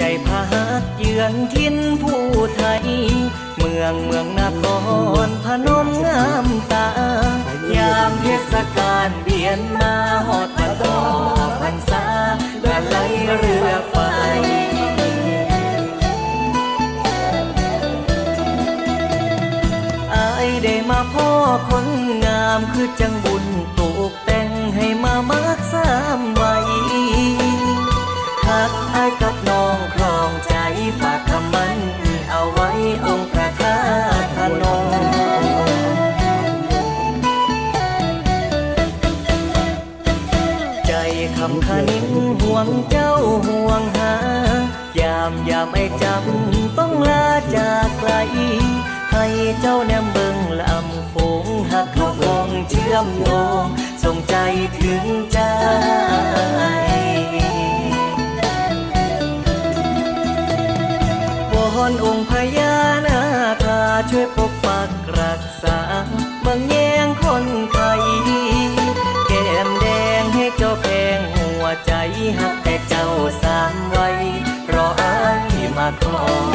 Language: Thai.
จพักเยือนทินผู้ไทย เมืองเมืองนครพนมงามตา ยามเทศกาลเบียนมาหอดพระตอพรรษาและไหลเรือไฟอายได้มาพ่อคนงามคือจังบุญตกแต่งให้มามา คำคันห่วงเจ้าห่วงหา ยามยามไอ้จำต้องลาจากไกล ให้เจ้าแนมเบิงลำโขงหักเขาคงเชื่อมโยงส่งใจถึงใจวอนองค์พญานาคาช่วยปกปักรักษาเมืองแยงคนไทย ใจหักแต่เจ้าสามไว้รออายมาขอ